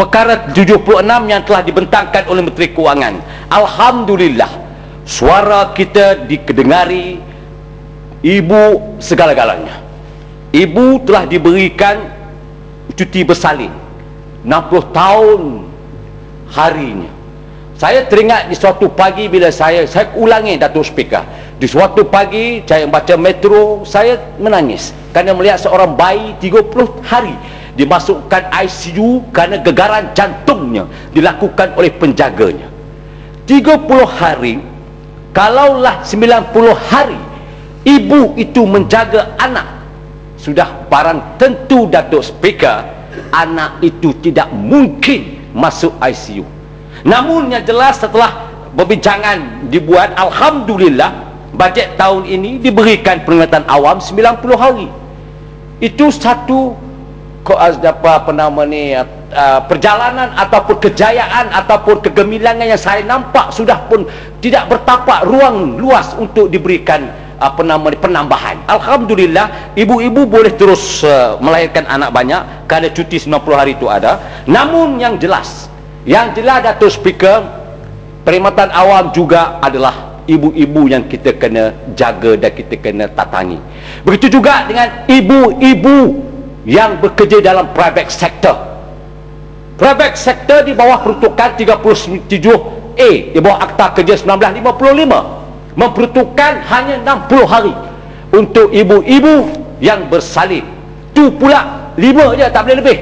perkara 76 yang telah dibentangkan oleh Menteri Kewangan. Alhamdulillah, suara kita dikedengari ibu segala-galanya. Ibu telah diberikan cuti bersalin 60 tahun harinya. Saya teringat di suatu pagi bila saya saya ulangi Datuk Speaker. Di suatu pagi saya baca metro, saya menangis kerana melihat seorang bayi 30 hari dimasukkan ICU kerana gegaran jantungnya dilakukan oleh penjaganya. 30 hari kalaulah 90 hari ibu itu menjaga anak. Sudah barang tentu Datuk Speaker anak itu tidak mungkin masuk ICU namun yang jelas setelah perbincangan dibuat Alhamdulillah bajet tahun ini diberikan peringatan awam 90 hari. Itu satu apa, apa nama ni uh, perjalanan ataupun kejayaan ataupun kegemilangan yang saya nampak sudah pun tidak bertapak ruang luas untuk diberikan apa nama penambahan. Alhamdulillah ibu-ibu boleh terus uh, melahirkan anak banyak. Kerana cuti 90 hari itu ada. Namun yang jelas yang jelas Datuk Speaker perkhidmatan awam juga adalah ibu-ibu yang kita kena jaga dan kita kena tatangi. Begitu juga dengan ibu-ibu yang bekerja dalam private sector. Private sector di bawah peruntukan 37A di bawah Akta Kerja 1955 memperuntukkan hanya 60 hari untuk ibu-ibu yang bersalin. Tu pula 5 je tak boleh lebih.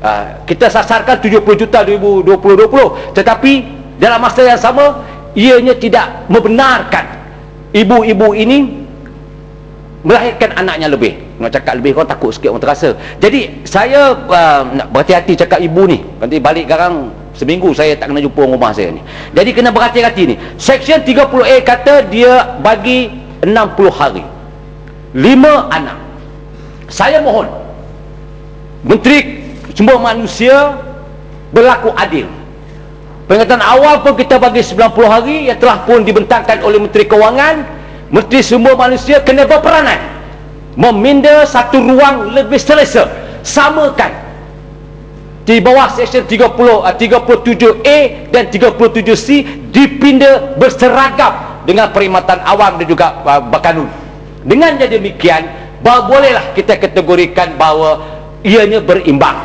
Uh, kita sasarkan 70 juta 2020 tetapi dalam masa yang sama ianya tidak membenarkan ibu-ibu ini melahirkan anaknya lebih. Nak cakap lebih kau takut sikit orang terasa. Jadi saya uh, nak berhati-hati cakap ibu ni. Nanti balik sekarang seminggu saya tak kena jumpa rumah saya ni. Jadi kena berhati-hati ni. Section 30A kata dia bagi 60 hari. 5 anak. Saya mohon menteri semua manusia berlaku adil. Peringatan awal pun kita bagi 90 hari yang telah pun dibentangkan oleh menteri kewangan menteri semua manusia kena berperanan. Meminda satu ruang lebih selesa. Samakan. Di bawah seksyen 30 37A dan 37C dipinda berseragam dengan perkhidmatan awam dan juga uh, berkanun. Dengan jadi demikian bolehlah kita kategorikan bahawa ianya berimbang.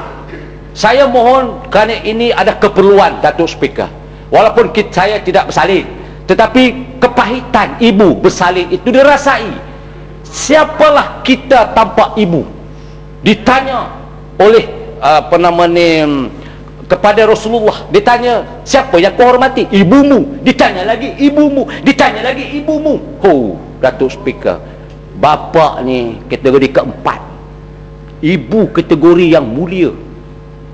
Saya mohon kerana ini ada keperluan Datuk Speaker. Walaupun kita, saya tidak bersalin tetapi kepahitan ibu bersalin itu dirasai. Siapalah kita tanpa ibu? Ditanya oleh apa nama ni kepada Rasulullah. Ditanya siapa yang kau hormati? Ibumu. Ditanya lagi ibumu. Ditanya lagi ibumu. Oh Datuk Speaker. Bapa ni kategori keempat. Ibu kategori yang mulia.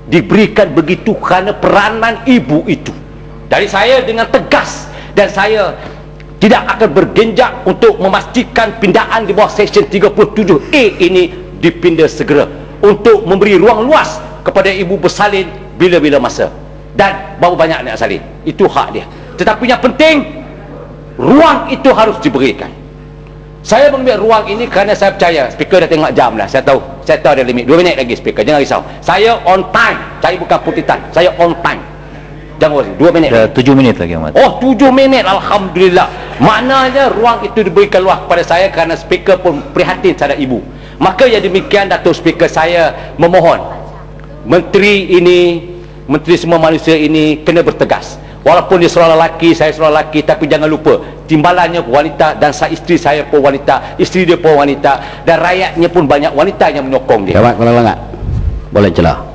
Diberikan begitu kerana peranan ibu itu. Dari saya dengan tegas. Dan saya tidak akan bergenjak untuk memastikan pindaan di bawah seksyen 37A ini dipindah segera untuk memberi ruang luas kepada ibu bersalin bila-bila masa. Dan berapa banyak nak salin? Itu hak dia. Tetapi yang penting ruang itu harus diberikan. Saya mengambil ruang ini kerana saya percaya speaker dah tengok jam lah saya tahu. Saya tahu ada limit. 2 minit lagi speaker. Jangan risau. Saya on time. Saya bukan putitan. Saya on time Jangan worry, 2 minit. Dah 7 minit lagi Ahmad. Oh, 7 minit alhamdulillah. Maknanya ruang itu diberikan luas kepada saya kerana speaker pun prihatin terhadap ibu. Maka yang demikian Datuk Speaker saya memohon menteri ini, menteri semua manusia ini kena bertegas. Walaupun dia seorang lelaki, saya seorang lelaki tapi jangan lupa timbalannya wanita dan saya isteri saya pun wanita, isteri dia pun wanita dan rakyatnya pun banyak wanita yang menyokong dia. Jawab kalau enggak. Boleh celah.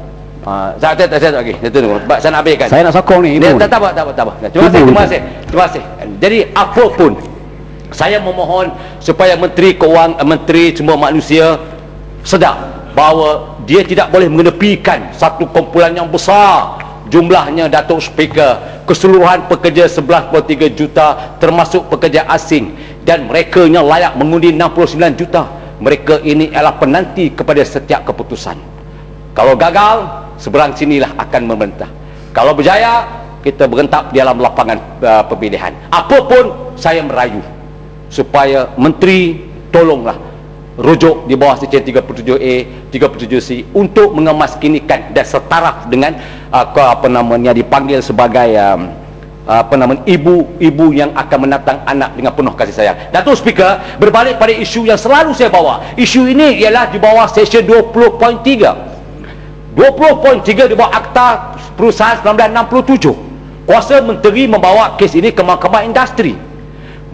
Ah, saya tak saya lagi. Itu tunggu. Sebab saya nak habiskan. Saya nak sokong ni. Dia, tak, tak apa, tak apa, tak apa. Terima kasih, terima kasih. Terima kasih. Jadi apa pun saya memohon supaya menteri keuangan eh, menteri semua manusia sedar bahawa dia tidak boleh mengenepikan satu kumpulan yang besar jumlahnya Datuk Speaker keseluruhan pekerja 11.3 juta termasuk pekerja asing dan mereka yang layak mengundi 69 juta mereka ini adalah penanti kepada setiap keputusan kalau gagal seberang sinilah akan memerintah kalau berjaya kita berentap di dalam lapangan uh, pemilihan apapun saya merayu supaya menteri tolonglah rujuk di bawah section 37A 37C untuk mengemaskinikan dan setaraf dengan uh, apa namanya dipanggil sebagai um, apa nama ibu-ibu yang akan menatang anak dengan penuh kasih sayang. Datuk Speaker, berbalik pada isu yang selalu saya bawa. Isu ini ialah di bawah section 20.3. 20.3 di bawah Akta Perusahaan 1967. Kuasa menteri membawa kes ini ke Mahkamah Industri.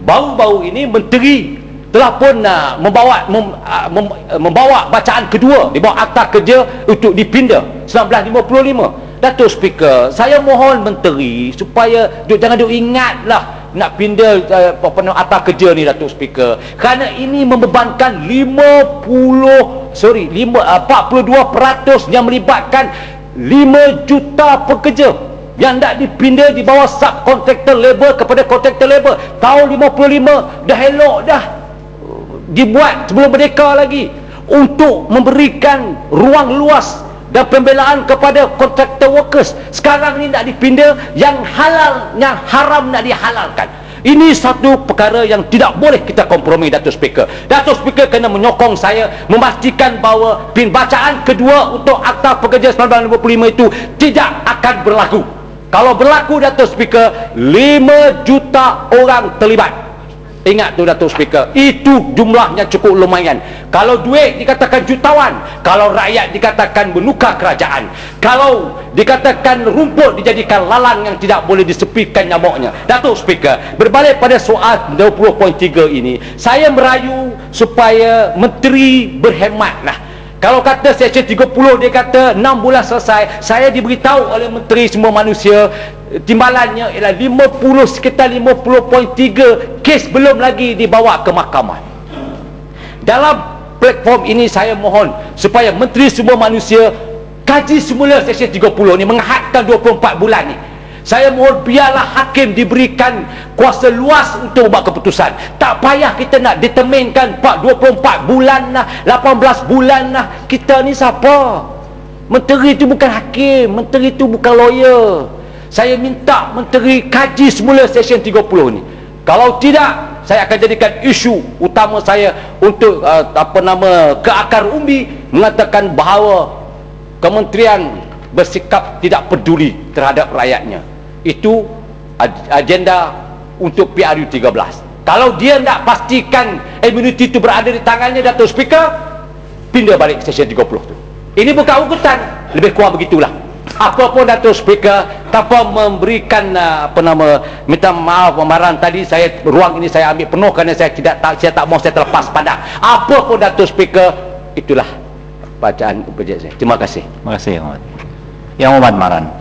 Baru-baru ini menteri telah pun uh, membawa mem, uh, mem, uh, membawa bacaan kedua di bawah Akta Kerja untuk dipinda 1955. Datuk Speaker, saya mohon menteri supaya duk, jangan duk ingatlah nak pindah uh, apa nama atas kerja ni Datuk Speaker. Kerana ini membebankan 50 sorry 5 uh, 42% yang melibatkan 5 juta pekerja yang nak dipindah di bawah subcontractor labor kepada contractor labor. Tahun 55 dah elok dah dibuat sebelum merdeka lagi untuk memberikan ruang luas dan pembelaan kepada kontraktor workers sekarang ni nak dipindah yang halal yang haram nak dihalalkan. Ini satu perkara yang tidak boleh kita kompromi Datuk Speaker. Datuk Speaker kena menyokong saya memastikan bahawa pin bacaan kedua untuk Akta Pekerja 1955 itu tidak akan berlaku. Kalau berlaku Datuk Speaker 5 juta orang terlibat Ingat tu Datuk Speaker. Itu jumlahnya cukup lumayan. Kalau duit dikatakan jutawan Kalau rakyat dikatakan menukar kerajaan Kalau dikatakan rumput dijadikan lalang yang tidak boleh disepikan nyamuknya. Datuk Speaker Berbalik pada soal 20.3 ini Saya merayu supaya menteri berhematlah kalau kata section 30 dia kata 6 bulan selesai Saya diberitahu oleh menteri semua manusia timbalannya ialah 50 sekitar 50.3 kes belum lagi dibawa ke mahkamah. Dalam platform ini saya mohon supaya menteri semua manusia kaji semula seksyen 30 ni menghadkan 24 bulan ni saya mohon biarlah hakim diberikan kuasa luas untuk buat keputusan. Tak payah kita nak determinkan 24 bulan lah 18 bulan lah. Kita ni siapa? Menteri itu bukan hakim menteri itu bukan lawyer. Saya minta menteri kaji semula session 30 ni. Kalau tidak saya akan jadikan isu utama saya untuk uh, apa nama ke akar umbi mengatakan bahawa kementerian bersikap tidak peduli terhadap rakyatnya. Itu agenda untuk PRU 13 kalau dia nak pastikan immunity itu berada di tangannya Datuk Speaker pindah balik session 30 tu. Ini bukan ugutan lebih kurang begitulah. Apa pun Datuk Speaker tanpa memberikan uh, apa nama minta maaf pemaran tadi saya ruang ini saya ambil penuh kerana saya tidak tak saya tak mau saya terlepas pandang. Apa pun Datuk Speaker itulah bacaan projek saya. Terima kasih. Terima kasih Yang Muhammad Maran